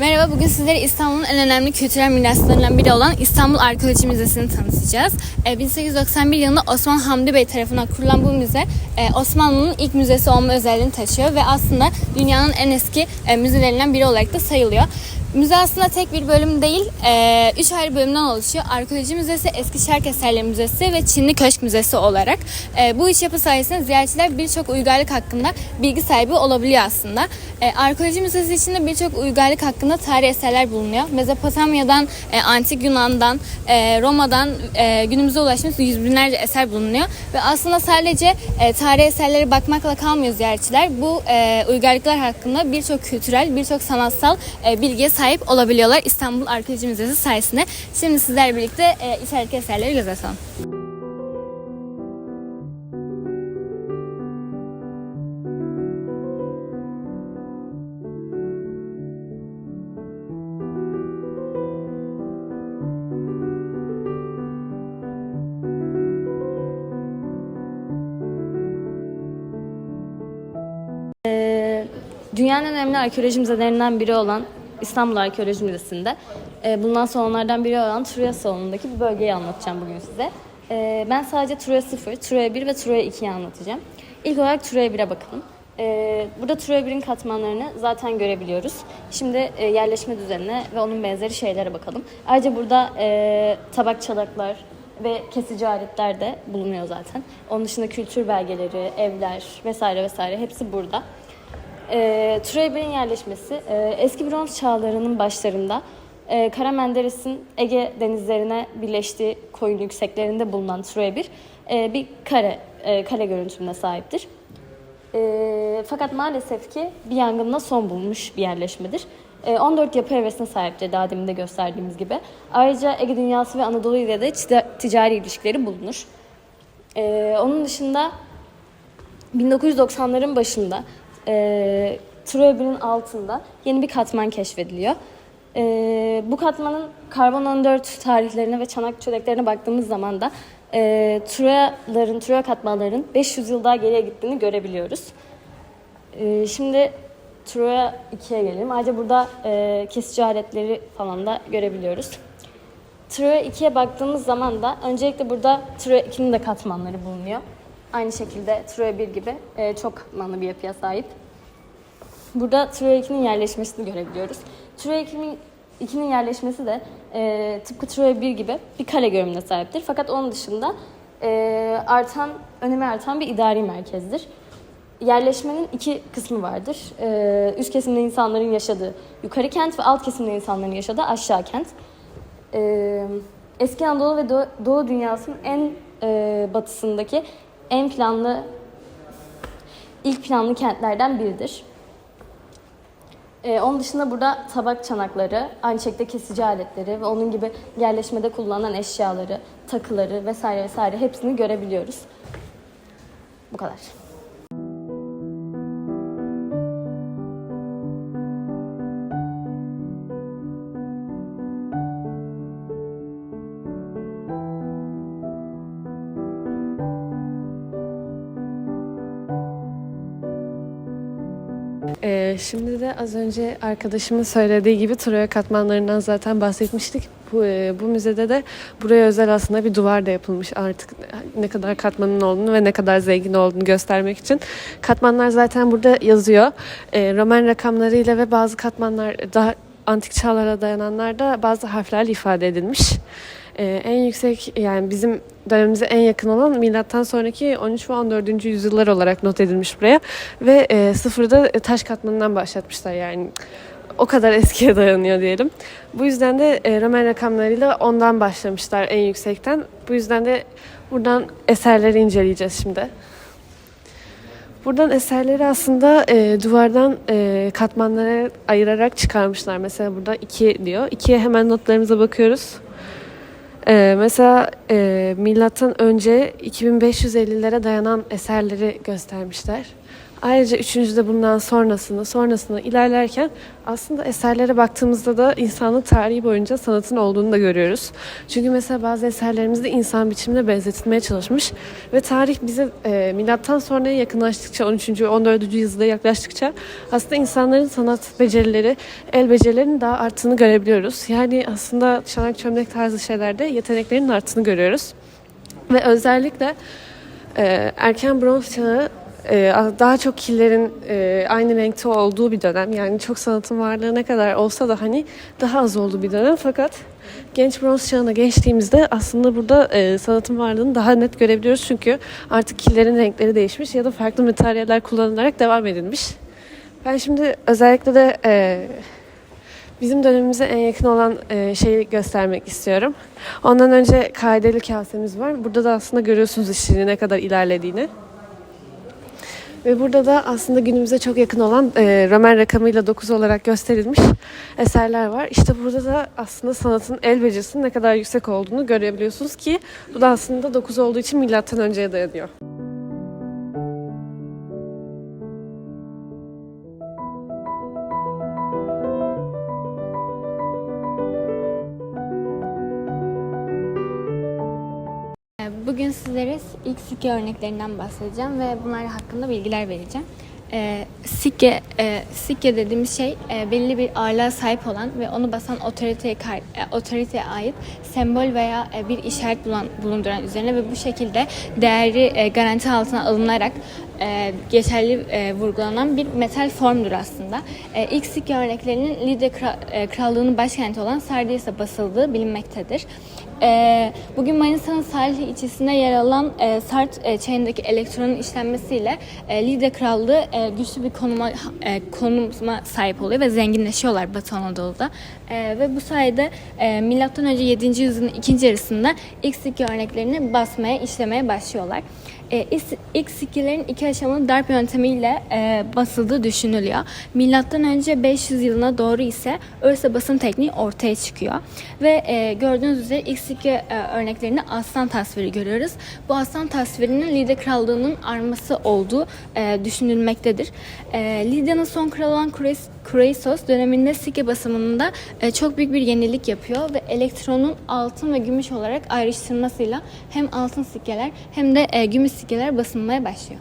Merhaba, bugün sizlere İstanbul'un en önemli kültürel miraslarından biri olan İstanbul Arkeoloji Müzesi'ni tanıtacağız. Ee, 1891 yılında Osman Hamdi Bey tarafından kurulan bu müze, e, Osmanlı'nın ilk müzesi olma özelliğini taşıyor ve aslında dünyanın en eski e, müzelerinden biri olarak da sayılıyor. Müze aslında tek bir bölüm değil, e, üç ayrı bölümden oluşuyor. Arkeoloji Müzesi, Eski Şark Eserleri Müzesi ve Çinli Köşk Müzesi olarak. E, bu iç yapı sayesinde ziyaretçiler birçok uygarlık hakkında bilgi sahibi olabiliyor aslında. E, Arkeoloji Müzesi içinde birçok uygarlık hakkında tarihi eserler bulunuyor. Mezopotamya'dan, e, Antik Yunan'dan, Roma'dan e, günümüze ulaşmış yüz binlerce eser bulunuyor. Ve aslında sadece tarihi eserlere bakmakla kalmıyor ziyaretçiler. Bu uygarlıklar hakkında birçok kültürel, birçok sanatsal e, bilgiye olabiliyorlar İstanbul Arkeoloji Müzesi sayesinde. Şimdi sizlerle birlikte e, içerideki eserleri göz atalım. Dünyanın en önemli arkeoloji müzelerinden biri olan İstanbul Arkeoloji Müzesi'nde e, bulunan salonlardan biri olan Troya salonundaki bir bölgeyi anlatacağım bugün size. E, ben sadece Troya 0, Troya 1 ve Troya 2'yi anlatacağım. İlk olarak Troya 1'e bakalım. E, burada Troya 1'in katmanlarını zaten görebiliyoruz. Şimdi e, yerleşme düzenine ve onun benzeri şeylere bakalım. Ayrıca burada e, tabak çanaklar ve kesici aletler de bulunuyor zaten. Onun dışında kültür belgeleri, evler vesaire vesaire hepsi burada. E, Troya Bey'in yerleşmesi e, eski bronz çağlarının başlarında e, Kara Menderes'in Ege denizlerine birleştiği koyun yükseklerinde bulunan 1 e, bir kare e, kale görüntümüne sahiptir. E, fakat maalesef ki bir yangınla son bulmuş bir yerleşmedir. E, 14 yapı evresine sahiptir daha demin de gösterdiğimiz gibi. Ayrıca Ege dünyası ve Anadolu ile de tic- ticari ilişkileri bulunur. E, onun dışında 1990'ların başında e, Troya 1'in altında yeni bir katman keşfediliyor. E, bu katmanın karbon 14 tarihlerine ve çanak çöreklerine baktığımız zaman da e, Troyaların, Troya katmanlarının 500 yıl daha geriye gittiğini görebiliyoruz. E, şimdi Troya 2'ye gelelim. Ayrıca burada e, kesici aletleri falan da görebiliyoruz. Troya 2'ye baktığımız zaman da öncelikle burada Troya 2'nin de katmanları bulunuyor. Aynı şekilde Troya 1 gibi e, çok katmanlı bir yapıya sahip. Burada Troya 2'nin yerleşmesini görebiliyoruz. Troya 2'nin 2'nin yerleşmesi de e, tıpkı Troya 1 gibi bir kale görünümüne sahiptir. Fakat onun dışında e, artan, önemi artan bir idari merkezdir. Yerleşmenin iki kısmı vardır. E, üst kesimde insanların yaşadığı yukarı kent ve alt kesimde insanların yaşadığı aşağı kent. E, Eski Anadolu ve Doğu, Doğu dünyasının en e, batısındaki en planlı, ilk planlı kentlerden biridir. Ee, onun dışında burada tabak çanakları, aynı şekilde kesici aletleri ve onun gibi yerleşmede kullanılan eşyaları, takıları vesaire vesaire hepsini görebiliyoruz. Bu kadar. Ee, şimdi de az önce arkadaşımın söylediği gibi Troya katmanlarından zaten bahsetmiştik. Bu, e, bu müzede de buraya özel aslında bir duvar da yapılmış artık ne kadar katmanın olduğunu ve ne kadar zengin olduğunu göstermek için. Katmanlar zaten burada yazıyor. Ee, Roman rakamlarıyla ve bazı katmanlar daha antik çağlara dayananlar da bazı harflerle ifade edilmiş. Ee, en yüksek yani bizim dönemimize en yakın olan milattan sonraki 13 ve 14. yüzyıllar olarak not edilmiş buraya ve e, sıfırda taş katmanından başlatmışlar yani o kadar eskiye dayanıyor diyelim. Bu yüzden de e, Roman rakamlarıyla ondan başlamışlar en yüksekten. Bu yüzden de buradan eserleri inceleyeceğiz şimdi. Buradan eserleri aslında e, duvardan e, katmanlara ayırarak çıkarmışlar. Mesela burada 2 diyor. 2'ye hemen notlarımıza bakıyoruz. Ee, mesela e, milattan önce 2550'lere dayanan eserleri göstermişler. Ayrıca üçüncüde bundan sonrasını, sonrasını ilerlerken aslında eserlere baktığımızda da insanlık tarihi boyunca sanatın olduğunu da görüyoruz. Çünkü mesela bazı eserlerimizde insan biçimine benzetilmeye çalışmış ve tarih bize e, milattan sonraya yakınlaştıkça 13. ve 14. yüzyılda yaklaştıkça aslında insanların sanat becerileri, el becerilerinin daha arttığını görebiliyoruz. Yani aslında çanak çömlek tarzı şeylerde yeteneklerin arttığını görüyoruz. Ve özellikle e, erken bronz çağı daha çok killerin e, aynı renkte olduğu bir dönem. Yani çok sanatın varlığı ne kadar olsa da hani daha az olduğu bir dönem. Fakat genç bronz çağına geçtiğimizde aslında burada e, sanatın varlığını daha net görebiliyoruz. Çünkü artık killerin renkleri değişmiş ya da farklı materyaller kullanılarak devam edilmiş. Ben şimdi özellikle de e, bizim dönemimize en yakın olan şeyi göstermek istiyorum. Ondan önce kaideli kasemiz var. Burada da aslında görüyorsunuz işini ne kadar ilerlediğini. Ve burada da aslında günümüze çok yakın olan e, Roman rakamıyla 9 olarak gösterilmiş eserler var. İşte burada da aslında sanatın el becerisinin ne kadar yüksek olduğunu görebiliyorsunuz ki bu da aslında 9 olduğu için milattan önceye dayanıyor. İlk sikke örneklerinden bahsedeceğim ve bunlar hakkında bilgiler vereceğim. Ee, sikke, e, sikke dediğimiz şey e, belli bir ağırlığa sahip olan ve onu basan otoriteye, e, otoriteye ait sembol veya e, bir işaret bulan, bulunduran üzerine ve bu şekilde değeri e, garanti altına alınarak e, geçerli e, vurgulanan bir metal formdur aslında. E, ilk sikke örneklerinin Lidya Kra- e, Krallığı'nın başkenti olan Sardis'e basıldığı bilinmektedir. E, bugün Manisa'nın Salih ilçesinde yer alan e, Sart e, çayındaki elektronun işlenmesiyle e, Lidya Krallığı e, güçlü bir konuma e, konuma sahip oluyor ve zenginleşiyorlar Batı Anadolu'da. E, ve bu sayede e, milattan önce 7. yüzyılın ikinci yarısında ilk sikke örneklerini basmaya, işlemeye başlıyorlar. E, ilk, sikkelerin iki aşamalı darp yöntemiyle e, basıldığı düşünülüyor. Milattan önce 500 yılına doğru ise örse basım tekniği ortaya çıkıyor. Ve e, gördüğünüz üzere ilk sikke e, örneklerinde aslan tasviri görüyoruz. Bu aslan tasvirinin Lidya Krallığı'nın arması olduğu e, düşünülmektedir. E, Lidya'nın son kralı olan Kures- Kreisos döneminde sikke basımında e, çok büyük bir yenilik yapıyor ve elektronun altın ve gümüş olarak ayrıştırmasıyla hem altın sikkeler hem de e, gümüş sikkeler basılmaya başlıyor.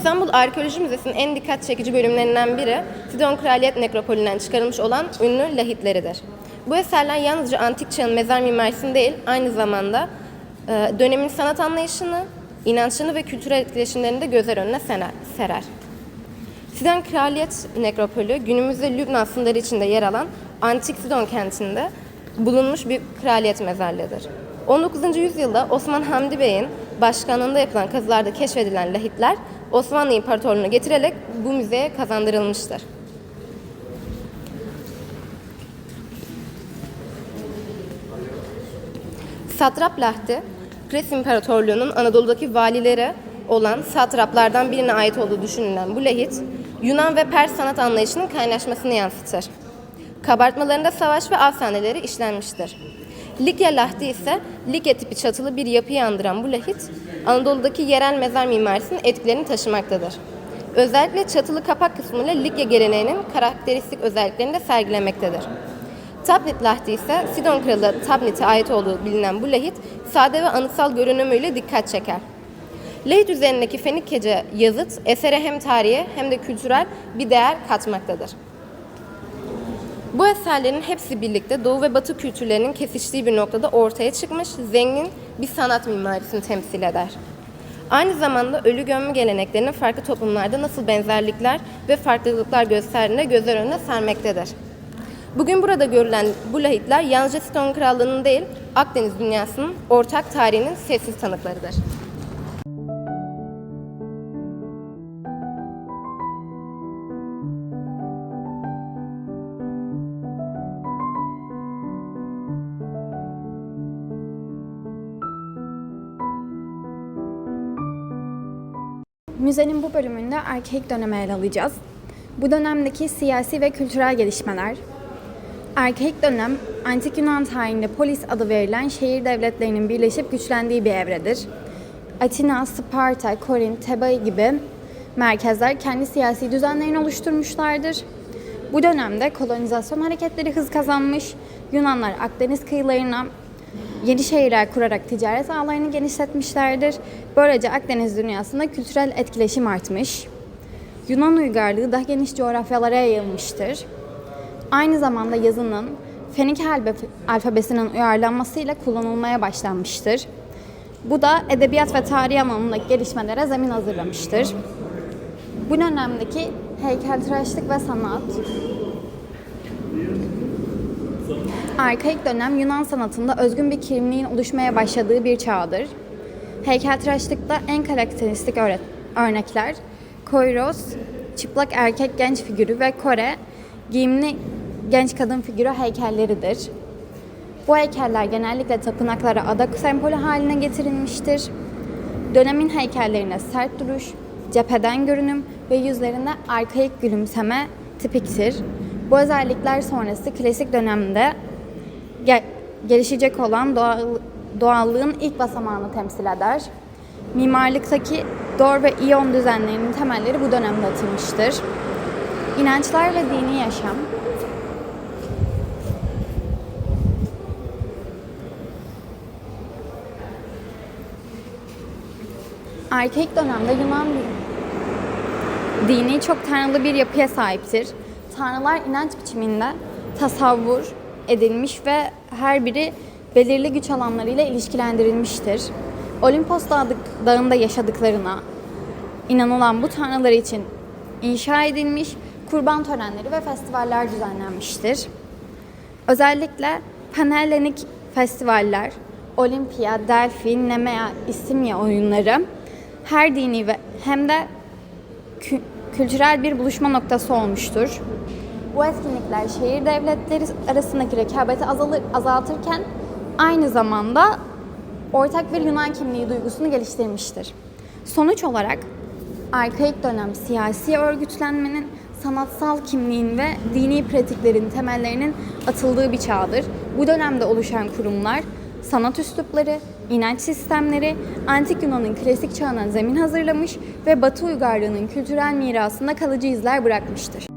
İstanbul Arkeoloji Müzesi'nin en dikkat çekici bölümlerinden biri Sidon Kraliyet Nekropolü'nden çıkarılmış olan ünlü lahitleridir. Bu eserler yalnızca antik çağın mezar mimarisini değil, aynı zamanda e, dönemin sanat anlayışını, inançını ve kültürel etkileşimlerini de gözler önüne serer. Sidon Kraliyet Nekropolü günümüzde Lübnan sınırları içinde yer alan antik Sidon kentinde bulunmuş bir kraliyet mezarlığıdır. 19. yüzyılda Osman Hamdi Bey'in başkanlığında yapılan kazılarda keşfedilen lahitler Osmanlı İmparatorluğu'na getirilerek bu müzeye kazandırılmıştır. Satrap Lahti, Pres İmparatorluğu'nun Anadolu'daki valileri olan satraplardan birine ait olduğu düşünülen bu lahit, Yunan ve Pers sanat anlayışının kaynaşmasını yansıtır. Kabartmalarında savaş ve av işlenmiştir. Likya lahti ise Likya tipi çatılı bir yapıyı andıran bu lahit, Anadolu'daki yerel mezar mimarisinin etkilerini taşımaktadır. Özellikle çatılı kapak kısmıyla Likya geleneğinin karakteristik özelliklerini de sergilemektedir. Tabnit lahti ise Sidon kralı Tabnit'e ait olduğu bilinen bu lahit sade ve anıtsal görünümüyle dikkat çeker. Lahit üzerindeki Fenikçe yazıt esere hem tarihi hem de kültürel bir değer katmaktadır. Bu eserlerin hepsi birlikte Doğu ve Batı kültürlerinin kesiştiği bir noktada ortaya çıkmış zengin bir sanat mimarisini temsil eder. Aynı zamanda ölü gömme geleneklerinin farklı toplumlarda nasıl benzerlikler ve farklılıklar gösterdiğini de gözler önüne sermektedir. Bugün burada görülen bu lahitler yalnızca Sidon Krallığı'nın değil, Akdeniz dünyasının ortak tarihinin sessiz tanıklarıdır. Müzenin bu bölümünde arkeik dönemi ele alacağız. Bu dönemdeki siyasi ve kültürel gelişmeler. Arkeik dönem, Antik Yunan tarihinde polis adı verilen şehir devletlerinin birleşip güçlendiği bir evredir. Atina, Sparta, Korin, Tebai gibi merkezler kendi siyasi düzenlerini oluşturmuşlardır. Bu dönemde kolonizasyon hareketleri hız kazanmış, Yunanlar Akdeniz kıyılarına yeni şehirler kurarak ticaret ağlarını genişletmişlerdir. Böylece Akdeniz dünyasında kültürel etkileşim artmış. Yunan uygarlığı daha geniş coğrafyalara yayılmıştır. Aynı zamanda yazının Fenik alfabesinin uyarlanmasıyla kullanılmaya başlanmıştır. Bu da edebiyat ve tarih alanındaki gelişmelere zemin hazırlamıştır. Bu dönemdeki heykeltıraşlık ve sanat, arkaik dönem Yunan sanatında özgün bir kimliğin oluşmaya başladığı bir çağdır. Heykeltıraşlıkta en karakteristik örnekler Koiros, çıplak erkek genç figürü ve Kore, giyimli genç kadın figürü heykelleridir. Bu heykeller genellikle tapınaklara ada sembolü haline getirilmiştir. Dönemin heykellerine sert duruş, cepheden görünüm ve yüzlerinde arkaik gülümseme tipiktir. Bu özellikler sonrası klasik dönemde ge- gelişecek olan doğal, doğallığın ilk basamağını temsil eder. Mimarlıktaki Dor ve İyon düzenlerinin temelleri bu dönemde atılmıştır. İnançlar ve dini yaşam Arkeik dönemde Yunan dini çok tanrılı bir yapıya sahiptir. Tanrılar inanç biçiminde tasavvur edilmiş ve her biri belirli güç alanlarıyla ilişkilendirilmiştir. Olimpos Dağı- Dağı'nda yaşadıklarına inanılan bu tanrılar için inşa edilmiş kurban törenleri ve festivaller düzenlenmiştir. Özellikle Panhellenik festivaller, Olimpia, Delphi, Nemea, İstimya oyunları her dini ve hem de kü- kültürel bir buluşma noktası olmuştur. Bu etkinlikler şehir devletleri arasındaki rekabeti azalır, azaltırken aynı zamanda ortak bir Yunan kimliği duygusunu geliştirmiştir. Sonuç olarak arkaik dönem siyasi örgütlenmenin, sanatsal kimliğin ve dini pratiklerin temellerinin atıldığı bir çağdır. Bu dönemde oluşan kurumlar sanat üslupları, inanç sistemleri, antik Yunan'ın klasik çağına zemin hazırlamış ve Batı uygarlığının kültürel mirasında kalıcı izler bırakmıştır.